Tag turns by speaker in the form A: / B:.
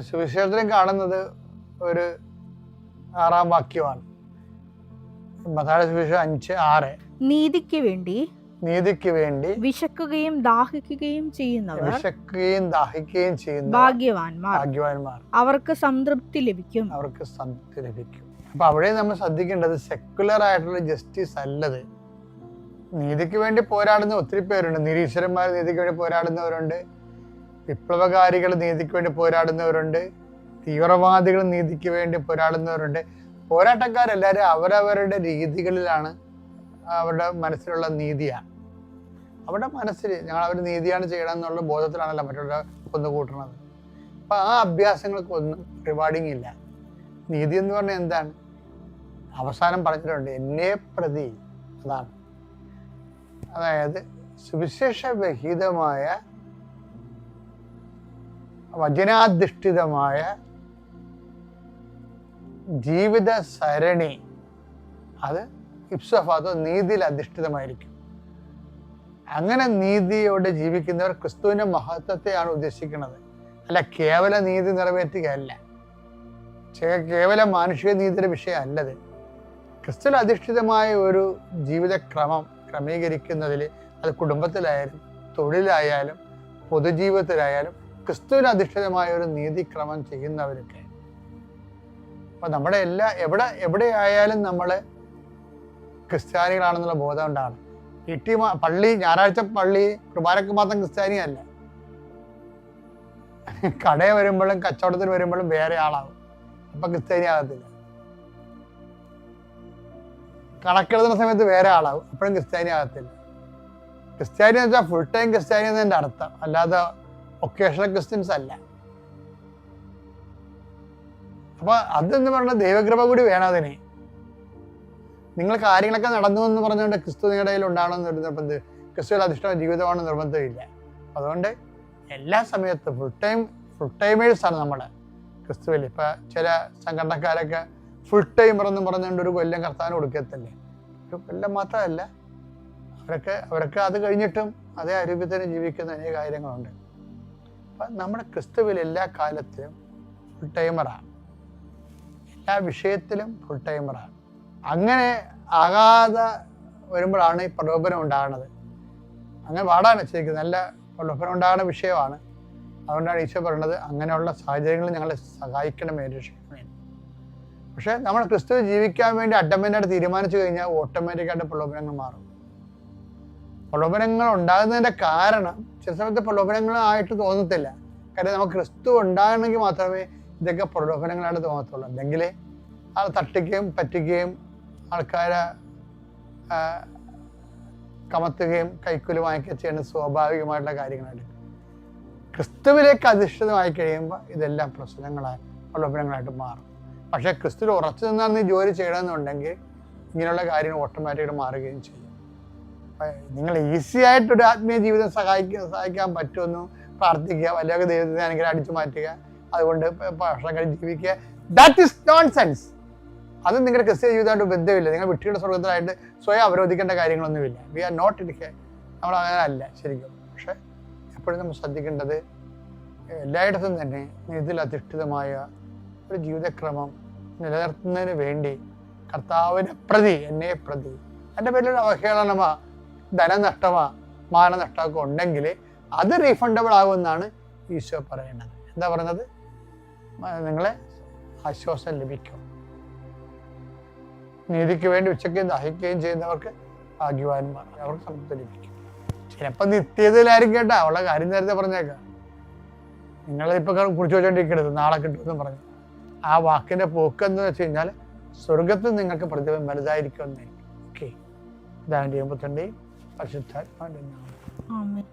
A: സുവിശേഷത്തിലും കാണുന്നത് ഒരു ആറാം വാക്യമാണ്. സുവിശേഷം അഞ്ച് ആറ്.
B: നീതിക്ക് വേണ്ടി
A: നീതിക്ക് വേണ്ടി
B: വിശക്കുകയും ദാഹിക്കുകയും ചെയ്യുന്നവർ
A: വിശക്കുകയും ദാഹിക്കുകയും ചെയ്യുന്ന
B: ഭാഗ്യവാന്മാർ.
A: ഭാഗ്യവാന്മാർ.
B: അവർക്ക് സംതൃപ്തി ലഭിക്കും.
A: അവർക്ക് സംതൃപ്തി ലഭിക്കും. അപ്പൊ അവിടെ നമ്മൾ ശ്രദ്ധിക്കേണ്ടത് സെക്കുലർ ആയിട്ടുള്ള ജസ്റ്റിസ് അല്ലത്. നീതിക്ക് വേണ്ടി പോരാടുന്ന ഒത്തിരി പേരുണ്ട്. നിരീശ്വരന്മാർ നീതിക്ക് വേണ്ടി പോരാടുന്നവരുണ്ട്. വിപ്ലവകാരികൾ നീതിക്ക് വേണ്ടി പോരാടുന്നവരുണ്ട് തീവ്രവാദികൾ നീതിക്ക് വേണ്ടി പോരാടുന്നവരുണ്ട്. പോരാട്ടക്കാരെല്ലാവരും അവരവരുടെ രീതികളിലാണ് അവരുടെ മനസ്സിലുള്ള നീതിയാണ്. അവരുടെ മനസ്സിൽ ഞങ്ങൾ അവർ നീതിയാണ് ചെയ്യണം എന്നുള്ള ബോധത്തിലാണല്ലോ മറ്റുള്ള കൊന്നു കൂട്ടണത് അപ്പം ആ അഭ്യാസങ്ങൾക്കൊന്നും റിവാർഡിങ് ഇല്ല. നീതി എന്ന് പറഞ്ഞാൽ എന്താണ്? അവസാനം പറഞ്ഞിട്ടുണ്ട് എന്നെ പ്രതി അതാണ്. അതായത് സുവിശേഷവിഹിതമായ വചനാധിഷ്ഠിതമായ ജീവിത സരണി അത് ഇപ്സഫാത്തോ നീതിയിൽ അധിഷ്ഠിതമായിരിക്കും. അങ്ങനെ നീതിയോടെ ജീവിക്കുന്നവർ ക്രിസ്തുവിന്റെ മഹത്വത്തെയാണ് ഉദ്ദേശിക്കുന്നത്. അല്ല കേവല നീതി നിറവേറ്റുകയല്ല. കേവല മാനുഷിക നീതിയുടെ വിഷയമല്ലത്. ക്രിസ്തുവിൽ അധിഷ്ഠിതമായ ഒരു ജീവിതക്രമം ക്രമീകരിക്കുന്നതിൽ അത് കുടുംബത്തിലായാലും തൊഴിലായാലും പൊതുജീവിതത്തിലായാലും ക്രിസ്തുവിൽ അധിഷ്ഠിതമായ ഒരു നീതിക്രമം ചെയ്യുന്നവരൊക്കെ. അപ്പൊ നമ്മുടെ എല്ലാ എവിടെ എവിടെയായാലും നമ്മൾ ക്രിസ്ത്യാനികളാണെന്നുള്ള ബോധം ഉണ്ടാണ് വീട്ടിൽ പള്ളി ഞായറാഴ്ച പള്ളി കുർബാനക്ക് മാത്രം ക്രിസ്ത്യാനിയല്ല. കടയിൽ വരുമ്പോഴും കച്ചവടത്തിന് വരുമ്പോഴും വേറെ ആളാവും. അപ്പൊ ക്രിസ്ത്യാനി ആകത്തില്ല. കണക്കെഴുതുന്ന സമയത്ത് വേറെ ആളാവും. അപ്പോഴും ക്രിസ്ത്യാനി ആകത്തില്ല. ക്രിസ്ത്യാനി എന്ന് വെച്ചാൽ ഫുൾ ടൈം ക്രിസ്ത്യാനി എന്നതിന്റെ അർത്ഥം. അല്ലാതെ ഒക്കേഷണൽ ക്രിസ്ത്യൻസ് അല്ല. അപ്പൊ അതെന്ന് പറഞ്ഞ ദൈവകൃപ കൂടി വേണം അതിനെ. നിങ്ങൾ കാര്യങ്ങളൊക്കെ നടന്നു എന്ന് പറഞ്ഞുകൊണ്ട് ക്രിസ്തു നിങ്ങളുടെ കയ്യിൽ ഉണ്ടാവണമെന്ന് ഒരു നിർബന്ധം ക്രിസ്തുവിൽ അധിഷ്ഠിത ജീവിതമാണ് നിർബന്ധമില്ല. അതുകൊണ്ട് എല്ലാ സമയത്തും ഫുൾ ടൈം ഫുൾ ടൈമേഴ്സ് ആണ് നമ്മൾ ക്രിസ്തുവിൽ ഇപ്പൊ ചില സംഘടനക്കാരൊക്കെ ഫുൾ ടൈം എന്ന് പറഞ്ഞുകൊണ്ട് ഒരു കൊല്ലം കർത്താവിന് കൊടുക്കത്തില്ലേ? ഒരു കൊല്ലം മാത്രമല്ല. അവരൊക്കെ അവരൊക്കെ അത് കഴിഞ്ഞിട്ടും അതേ ആരോഗ്യത്തിന് ജീവിക്കുന്ന അനേക കാര്യങ്ങളുണ്ട്. നമ്മുടെ ക്രിസ്തുവിൽ എല്ലാ കാലത്തിലും ഫുൾ ടൈമറാണ് എല്ലാ വിഷയത്തിലും ഫുൾ ടൈമറാണ് അങ്ങനെ ആകാതെ വരുമ്പോഴാണ് ഈ പ്രലോഭനം ഉണ്ടാകുന്നത്. അങ്ങനെ പാടാണ് ശരിക്കും നല്ല പ്രലോഭനം ഉണ്ടാകുന്ന വിഷയമാണ്. അതുകൊണ്ടാണ് ഈശോ പറയുന്നത് അങ്ങനെയുള്ള സാഹചര്യങ്ങളിൽ ഞങ്ങളെ സഹായിക്കണമേ രക്ഷിക്കണമേ. പക്ഷെ നമ്മൾ ക്രിസ്തു ജീവിക്കാൻ വേണ്ടി അഡ്ഡമെന്റായിട്ട് തീരുമാനിച്ചു കഴിഞ്ഞാൽ ഓട്ടോമാറ്റിക്കായിട്ട് പ്രലോഭനങ്ങൾ മാറും. പ്രലോഭനങ്ങൾ ഉണ്ടാകുന്നതിന്റെ കാരണം ചില സമയത്ത് പ്രലോഭനങ്ങളായിട്ട് തോന്നത്തില്ല. കാര്യം നമുക്ക് ക്രിസ്തു ഉണ്ടാകണമെങ്കിൽ മാത്രമേ ഇതൊക്കെ പ്രലോഭനങ്ങളായിട്ട് തോന്നത്തുള്ളൂ. അല്ലെങ്കിൽ ആൾ തട്ടിക്കുകയും പറ്റിക്കുകയും ആൾക്കാരെ കമത്തുകയും കൈക്കൂലി വാങ്ങിക്കുകയും ചെയ്യുന്ന സ്വാഭാവികമായിട്ടുള്ള കാര്യങ്ങളായിട്ട്. ക്രിസ്തുവിലേക്ക് അധിഷ്ഠിതമായി കഴിയുമ്പോൾ ഇതെല്ലാം പ്രശ്നങ്ങളായി പ്രലോഭനങ്ങളായിട്ട് മാറും. പക്ഷേ ക്രിസ്തുവിൽ ഉറച്ചു നിന്നാൽ നീ ജോലി ചെയ്യണമെന്നുണ്ടെങ്കിൽ ഇങ്ങനെയുള്ള കാര്യങ്ങൾ ഓട്ടോമാറ്റിക്കായിട്ട് മാറുകയും ചെയ്യും. നിങ്ങൾ ഈസി ആയിട്ടൊരു ആത്മീയ ജീവിതം സഹായിക്കാൻ സഹായിക്കാൻ പറ്റുമെന്ന് പ്രാർത്ഥിക്കുക. വല്ലതൊക്കെ ദൈവത്തെ അനുഗ്രഹം അടിച്ചു മാറ്റുക. അതുകൊണ്ട് ഭക്ഷണം കഴിച്ച് ജീവിക്കുക. ദാറ്റ് ഇസ് നോൺ സെൻസ് അത് നിങ്ങളുടെ ക്രിസ്ത്യ ജീവിതമായിട്ട് ബന്ധമില്ല. നിങ്ങൾ വിട്ടിയുടെ സ്വർഗത്തിലായിട്ട് സ്വയം അവരോധിക്കേണ്ട കാര്യങ്ങളൊന്നുമില്ല. വി ആർ നോട്ട് ഇരിക്കുക നമ്മൾ അങ്ങനെ അല്ല ശരിക്കും. പക്ഷെ എപ്പോഴും നമ്മൾ ശ്രദ്ധിക്കേണ്ടത് എല്ലായിടത്തും തന്നെ ഇതിൽ അധിഷ്ഠിതമായ ഒരു ജീവിതക്രമം നിലനിർത്തുന്നതിന് വേണ്ടി കർത്താവിനെ പ്രതി എന്നെ പ്രതി. എന്റെ പേരിലൊരു അവഹേളനമാ. ധനനഷ്ടമാ മാനനഷ്ടമൊക്കെ ഉണ്ടെങ്കിൽ അത് റീഫണ്ടബിൾ ആകുമെന്നാണ് ഈശോ പറയുന്നത്. എന്താ പറയുന്നത്? നിങ്ങളെ ആശ്വാസം ലഭിക്കും. നീതിക്ക് വേണ്ടി ഉച്ചയ്ക്ക് ദാഹിക്കുകയും ചെയ്യുന്നവർക്ക് ഭാഗ്യവാന്മാർ അവർക്ക് സംതൃപ്തി ലഭിക്കും. ചിലപ്പോൾ നിത്യതയിലായിരിക്കും കേട്ടോ അവളെ കാര്യം നേരത്തെ പറഞ്ഞേക്കാം. നിങ്ങളിപ്പോൾ കുറിച്ച് വെച്ചോണ്ടിരിക്കരുത് നാളെ കിട്ടുമെന്ന് പറഞ്ഞു. ആ വാക്കിന്റെ പോക്ക് എന്ന് വെച്ച് കഴിഞ്ഞാൽ സ്വർഗത്തിൽ നിങ്ങൾക്ക് പ്രതിഫലം വലുതായിരിക്കും എന്നായിരിക്കും ഓക്കെ ഇതാണ് I should type
B: find it now. Oh man.